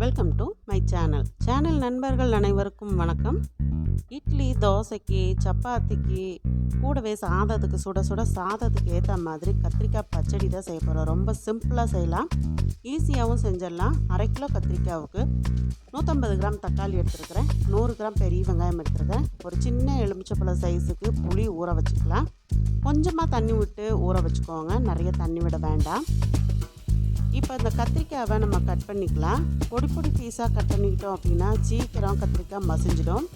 Welcome to my channel channel நண்பர்கள் அனைவருக்கும் வணக்கம். இட்லி தோசைக்கு சப்பாத்திக்கு கூடவே சாதத்துக்கு சுட சுட சாதத்துக்கு ஏற்ற மாதிரி கத்திரிக்காய் பச்சடி தான் செய்ய போகிறோம் ரொம்ப சிம்பிளாக செய்யலாம். ஈஸியாகவும் செஞ்சிடலாம். அரை கிலோ கத்திரிக்காவுக்கு நூற்றம்பது கிராம் தக்காளி எடுத்துருக்கிறேன். நூறு கிராம் பெரிய வெங்காயம் எடுத்துருக்கேன் ஒரு சின்ன எலுமிச்சப்பழம் சைஸுக்கு புளி ஊற வச்சுக்கலாம். கொஞ்சமாக தண்ணி விட்டு ஊற வச்சுக்கோங்க. நிறைய தண்ணி விட வேண்டாம். இப்போ இந்த கத்திரிக்காவை நம்ம கட் பண்ணிக்கலாம். பொடி பொடி பீஸாக கட் பண்ணிக்கிட்டோம் அப்படின்னா சீக்கிரம் கத்திரிக்காய் மசிஞ்சிடும்.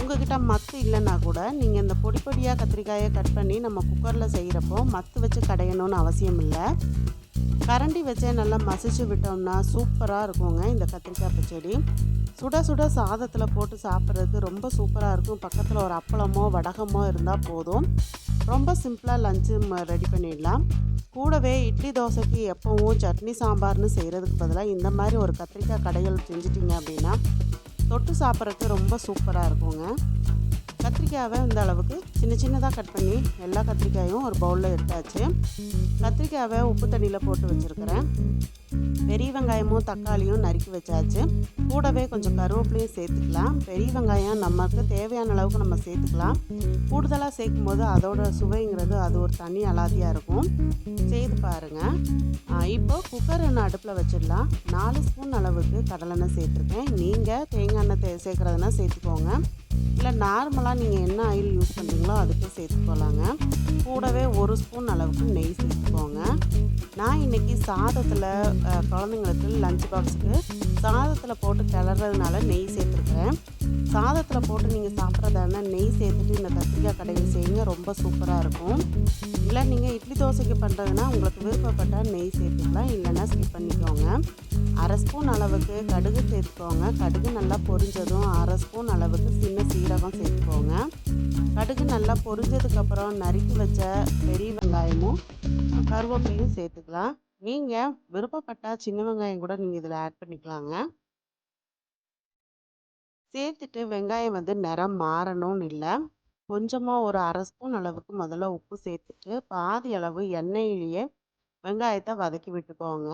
உங்ககிட்ட மத்து இல்லைன்னா கூட நீங்கள் இந்த பொடி பொடியாக கத்திரிக்காயை கட் பண்ணி நம்ம குக்கரில் செய்கிறப்போ மத்து வச்சு கடையணும்னு அவசியம் இல்லை. கரண்டி வச்சே நல்லா மசிச்சு விட்டோம்னா சூப்பராக இருக்குங்க இந்த கத்திரிக்காய் பச்சடி. சுட சுட சாதத்தில் போட்டு சாப்பிட்றதுக்கு ரொம்ப சூப்பராக இருக்கும். பக்கத்தில் ஒரு அப்பளமோ வடகமோ இருந்தால் போதும். ரொம்ப சிம்பிளாக லஞ்சு ரெடி பண்ணிடலாம். கூடவே இட்லி தோசைக்கு எப்போவும் சட்னி சாம்பார்னு செய்கிறதுக்கு பதிலாக இந்த மாதிரி ஒரு கத்திரிக்காய் கடைகள் செஞ்சிட்டிங்க அப்படின்னா தொட்டு சாப்பிட்றதுக்கு ரொம்ப சூப்பராக இருக்குங்க. கத்திரிக்காவை இந்த அளவுக்கு சின்ன சின்னதாக கட் பண்ணி எல்லா கத்திரிக்காயும் ஒரு பவுலில் எடுத்தாச்சு. கத்திரிக்காவை உப்பு தண்ணியில் போட்டு வச்சுருக்கிறேன். பெரிய வெங்காயமும் தக்காளியும் நறுக்கி வச்சாச்சு. கூடவே கொஞ்சம் கருவேப்பிலையும் சேர்த்துக்கலாம். பெரிய வெங்காயம் நமக்கு தேவையான அளவுக்கு நம்ம சேர்த்துக்கலாம். கூடுதலாக சேர்க்கும் போது அதோட சுவைங்கிறது அது ஒரு தனி அலாதியாக இருக்கும். செய்து பாருங்கள் இப்போ குக்கர் நான் அடுப்பில் வச்சிடலாம். நாலு ஸ்பூன் அளவுக்கு கடலெண்ணெய் சேர்த்துருக்கேன். நீங்கள் தேங்காய் எண்ணெய் தே சேர்க்குறதுனா சேர்த்துக்கோங்க. இல்லை நார்மலாக நீங்கள் என்ன ஆயில் யூஸ் பண்ணுறீங்களோ அதுக்கு சேர்த்துக்கோலாங்க. கூடவே ஒரு ஸ்பூன் அளவுக்கு நெய் சேர்த்துக்கோங்க. நான் இன்றைக்கி சாதத்தில் குழந்தைங்களுக்கு லஞ்ச் பாக்ஸுக்கு சாதத்தில் போட்டு கிளறதுனால நெய் சேர்த்துருக்குறேன். சாதத்தில் போட்டு நீங்கள் சாப்பிட்றதான நெய் சேர்த்துட்டு இந்த கத்திரிக்காய் கடையில் செய்யுங்க ரொம்ப சூப்பராக இருக்கும். இல்லை நீங்கள் இட்லி தோசைக்கு பண்ணுறதுனா உங்களுக்கு விருப்பப்பட்டால் நெய் சேர்த்துக்கலாம் இல்லைன்னா ஸ்கிப் பண்ணிக்கோங்க. அரை ஸ்பூன் அளவுக்கு கடுகு சேர்த்துக்கோங்க. கடுகு நல்லா பொரிஞ்சதும் அரை ஸ்பூன் அளவுக்கு சின்ன சீரகம் சேர்த்து சேர்த்துக்கோங்க கடுகு நல்லா பொரிஞ்சதுக்கப்புறம் நறுக்கி வச்ச பெரிய வெங்காயமும் கருவேப்பிலையும் சேர்த்துக்கலாம். நீங்கள் விருப்பப்பட்டால் சின்ன வெங்காயம் கூட நீங்கள் இதில் ஆட் பண்ணிக்கலாங்க. சேர்த்துட்டு வெங்காயம் வந்து நிறம் மாறணும்னு இல்லை. கொஞ்சமாக ஒரு அரை ஸ்பூன் அளவுக்கு முதல்ல உப்பு சேர்த்துட்டு பாதி அளவு எண்ணெயிலேயே வெங்காயத்தை வதக்கி விட்டுக்கோங்க.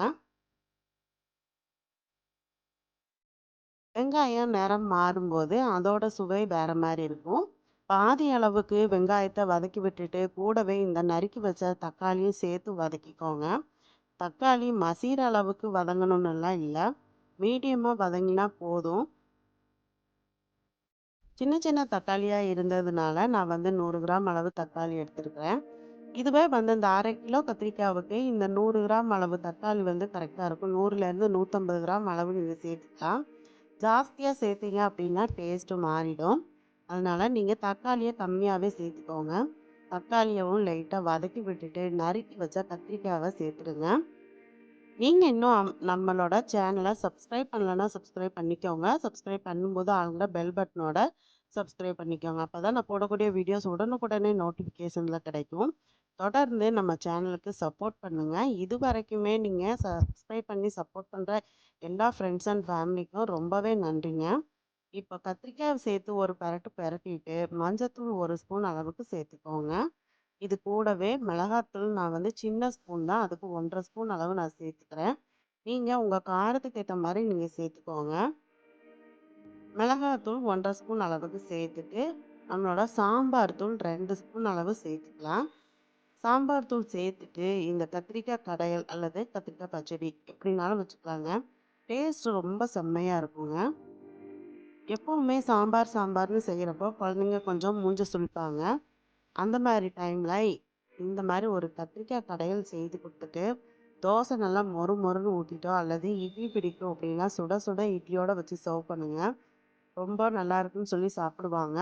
வெங்காயம் நிறம் மாறும்போது அதோட சுவை வேற மாதிரி இருக்கும். பாதி அளவுக்கு வெங்காயத்தை வதக்கி விட்டுட்டு கூடவே இந்த நறுக்கி வச்ச தக்காளியும் சேர்த்து வதக்கிக்கோங்க. தக்காளி மசீர அளவுக்கு வதங்கணும்னுலாம் இல்லை. மீடியமாக வதங்கினா போதும். சின்ன சின்ன தக்காளியாக இருந்ததுனால நான் வந்து நூறு கிராம் அளவு தக்காளி எடுத்துருக்கிறேன். இதுவே வந்து இந்த அரை கிலோ கத்திரிக்காவுக்கு இந்த நூறு கிராம் அளவு தக்காளி வந்து கரெக்டாக இருக்கும். நூறுலேருந்து நூற்றம்பது கிராம் அளவு நீங்கள் சேர்த்துக்கலாம். ஜாஸ்தியாக சேர்த்தீங்க அப்படின்னா டேஸ்ட்டு மாறிடும். அதனால் நீங்கள் தக்காளியை கம்மியாகவே சேர்த்துக்கோங்க. தக்காளியவும் லைட்டாக வதக்கி விட்டுட்டு நறுக்கி வச்சா கத்திரிக்காவை சேர்த்துடுங்க. நீங்கள் இன்னும் நம்மளோட சேனலை சப்ஸ்கிரைப் பண்ணலன்னா சப்ஸ்கிரைப் பண்ணிக்கோங்க. சப்ஸ்கிரைப் பண்ணும்போது அவங்க பெல் பட்டனோட சப்ஸ்கிரைப் பண்ணிக்கோங்க. அப்போ தான் நான் போடக்கூடிய வீடியோஸ் உடனுக்குடனே நோட்டிஃபிகேஷனில் கிடைக்கும். தொடர்ந்து நம்ம சேனலுக்கு சப்போர்ட் பண்ணுங்கள் இது வரைக்குமே நீங்கள் சப்ஸ்கிரைப் பண்ணி சப்போர்ட் பண்ணுற எல்லா ஃப்ரெண்ட்ஸ் அண்ட் ஃபேமிலிக்கும் ரொம்பவே நன்றிங்க. இப்போ கத்திரிக்காய் சேர்த்து ஒரு பரட்டு பரட்டிட்டு மஞ்சத்தூள் ஒரு ஸ்பூன் அளவுக்கு சேர்த்துக்கோங்க. இது கூடவே மிளகாத்தூள் நான் வந்து சின்ன ஸ்பூன் தான் அதுக்கு ஒன்றரை ஸ்பூன் அளவு நான் சேர்த்துக்கிறேன். நீங்கள் உங்கள் காரத்துக்கு ஏற்ற மாதிரி நீங்கள் சேர்த்துக்கோங்க. மிளகாத்தூள் ஒன்றரை ஸ்பூன் அளவுக்கு சேர்த்துட்டு நம்மளோட சாம்பார் தூள் ரெண்டு ஸ்பூன் அளவு சேர்த்துக்கலாம். சாம்பார் தூள் சேர்த்துட்டு இந்த கத்திரிக்காய் கடையல் அல்லது கத்திரிக்காய் பச்சடி எப்படினாலும் வச்சுக்கலாங்க. டேஸ்ட் ரொம்ப செம்மையாக இருக்குங்க. எப்போவுமே சாம்பார் சாம்பார்னு செய்கிறப்போ குழந்தைங்க கொஞ்சம் மூஞ்ச சுழிப்பாங்க அந்த மாதிரி டைமில் இந்த மாதிரி ஒரு கத்திரிக்காய் கடையல் செய்து கொடுத்துட்டு தோசை நல்லா மொறு மொறுன்னு ஊற்றிட்டோ அல்லது இட்லி பிடிக்கும் அப்படின்னா சுட சுட இட்லியோட வச்சு சர்வ் பண்ணுங்கள் ரொம்ப நல்லா இருக்குன்னு சொல்லி சாப்பிடுவாங்க.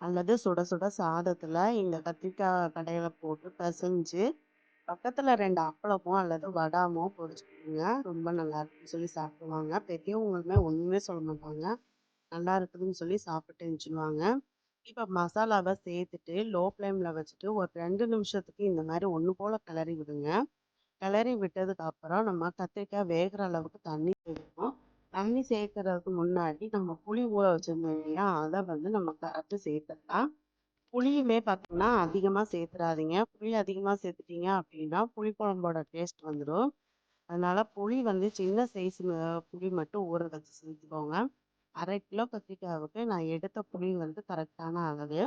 அல்லது சுட சுட சாதத்தில் இந்த கத்திரிக்காய் கடையில் போட்டு பிசைஞ்சு பக்கத்தில் ரெண்டு அப்பளமோ அல்லது வடாமோ பொரிச்சுக்கோங்க. ரொம்ப நல்லா இருக்குன்னு சொல்லி சாப்பிடுவாங்க. பெரியவங்களுமே ஒன்றுமே சொல்ல மாட்டாங்க. நல்லா இருக்குதுன்னு சொல்லி சாப்பிட்டு சொல்லுவாங்க இப்போ மசாலாவை சேர்த்துட்டு லோ ஃப்ளேமில் வச்சுட்டு ஒரு ரெண்டு நிமிஷத்துக்கு இந்த மாதிரி ஒன்று போல் கிளறி விடுங்க. கிளறி விட்டதுக்கு அப்புறம் நம்ம கத்திரிக்காய் வேகிற அளவுக்கு தண்ணி சேர்க்கணும் தண்ணி சேர்க்கறதுக்கு முன்னாடி நம்ம புளி ஊற வச்சிருந்தோம் இல்லையா? அதை வந்து நம்ம கரைச்சி சேர்த்துக்கலாம் புளியுமே பார்த்தோம்னா அதிகமாக சேர்த்துடாதீங்க புளி அதிகமாக சேர்த்துட்டீங்க அப்படின்னா புளி குழம்போட டேஸ்ட் வந்துடும் அதனால் புளி வந்து சின்ன சைஸ் புளி மட்டும் ஊற வச்சு செஞ்சுக்கோங்க. அரை கிலோ கத்திரிக்காவுக்கு நான் எடுத்த புளி வந்து கரெக்டான அளவு.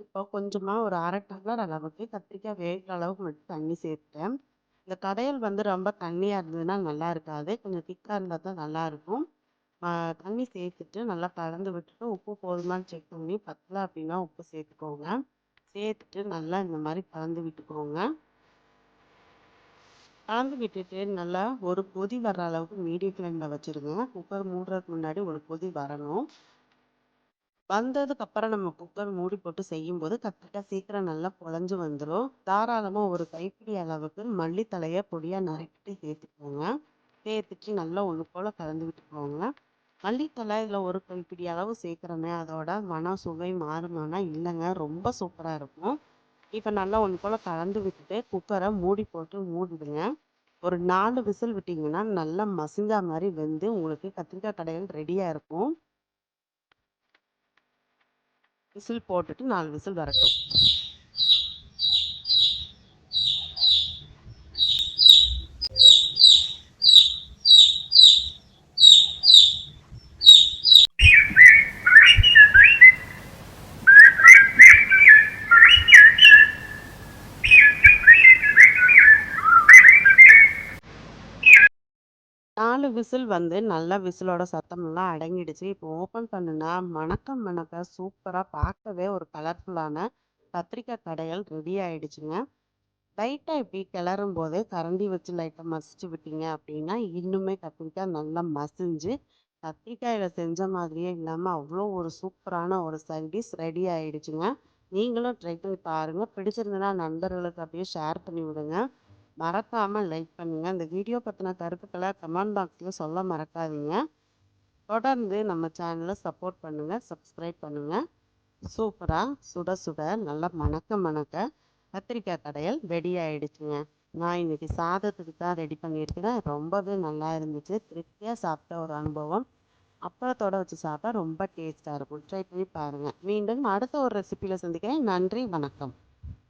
இப்போ கொஞ்சமாக ஒரு அரை டம்ளர் அளவுக்கு கத்திரிக்காய் வேகிற அளவுக்கு மட்டும் தண்ணி சேர்த்துட்டேன். இந்த கடையல் வந்து ரொம்ப தண்ணியாக இருந்ததுன்னா நல்லா இருக்காது. கொஞ்சம் திக்காக இருந்தால் தான் நல்லாயிருக்கும் தண்ணி சேர்த்துட்டு நல்லா கலந்து விட்டுட்டு உப்பு போதுமான்னு செக் பண்ணி பத்தலை அப்படின்னா உப்பு சேர்த்துக்கோங்க. சேர்த்துட்டு நல்லா இந்த மாதிரி கலந்து விட்டுக்கோங்க. கலந்து விட்டுட்டு நல்லா ஒரு கொதி வர்ற அளவுக்கு மீடியம் ஃப்ளேமில் வச்சுருங்க. குக்கர் மூடுறதுக்கு முன்னாடி ஒரு கொதி வரணும். வந்ததுக்கு அப்புறம் நம்ம குக்கர் மூடி போட்டு செய்யும்போது கத்திரிக்காய் சீக்கிரம் நல்லா குழஞ்சு வந்துடும் தாராளமாக ஒரு கைப்பிடி அளவுக்கு மல்லித்தலையை பொடியாக நறுக்கிட்டு சேர்த்துக்கோங்க. சேர்த்துட்டு நல்லா ஒன்று போல் கலந்து விட்டுக்கோங்க. மல்லித்தலை இதில் ஒரு கைப்பிடி அளவு சேர்க்குறோமே அதோட மனம் சுவை மாறுமானா இல்லைங்க ரொம்ப சூப்பராக இருக்கும். இப்போ நல்லா ஒன்று போல் கலந்து விட்டுட்டு குக்கரை மூடி போட்டு மூடிடுங்க ஒரு நாலு விசில் விட்டிங்கன்னா நல்லா மசிஞ்சா மாதிரி வெந்து உங்களுக்கு கத்திரிக்காய் கடைகள் ரெடியாக இருக்கும். விசில் போட்டுட்டு நாலு விசில் வரட்டும். நாலு விசில் வந்து நல்லா விசிலோட சத்தமெல்லாம் அடங்கிடுச்சு. இப்போ ஓப்பன் பண்ணுனா மணக்கம் மணக்க சூப்பராக பார்க்கவே ஒரு கலர்ஃபுல்லான கத்திரிக்காய் கடைகள் ரெடி ஆயிடுச்சுங்க. லைட்டாக இப்படி கிளறும் போதே கரண்டி வச்சு லைட்டாக மசிச்சு விட்டீங்க அப்படின்னா இன்னுமே கத்திரிக்காய் நல்லா மசிஞ்சு கத்திரிக்காயில் செஞ்ச மாதிரியே இல்லாமல் அவ்வளோ ஒரு சூப்பரான ஒரு சர்வீஸ் ரெடி ஆயிடுச்சுங்க. நீங்களும் ட்ரை பண்ணி பாருங்கள் பிடிச்சிருந்தனா நண்பர்களுக்கு அப்படியே ஷேர் பண்ணி விடுங்க. மறக்காமல் லைக் பண்ணுங்கள் இந்த வீடியோ பற்றின கருத்துக்களை கமெண்ட் பாக்ஸில் சொல்ல மறக்காதீங்க. தொடர்ந்து நம்ம சேனலை சப்போர்ட் பண்ணுங்கள் சப்ஸ்கிரைப் பண்ணுங்கள் சூப்பராக சுட சுட நல்லா மணக்க மணக்க கத்திரிக்காய் கடையல் ரெடி ஆகிடுச்சுங்க நான் இன்றைக்கி சாதத்துக்கு தான் ரெடி பண்ணியிருக்கிறேன். ரொம்பவே நல்லா இருந்துச்சு. திருப்தியாக சாப்பிட்ட ஒரு அனுபவம். அப்பளத்தோடு வச்சு சாப்பிட்டா ரொம்ப டேஸ்ட்டாக இருக்கும். ட்ரை பண்ணி பாருங்கள் மீண்டும் அடுத்த ஒரு ரெசிப்பியில் சந்திக்கிறேன். நன்றி வணக்கம்.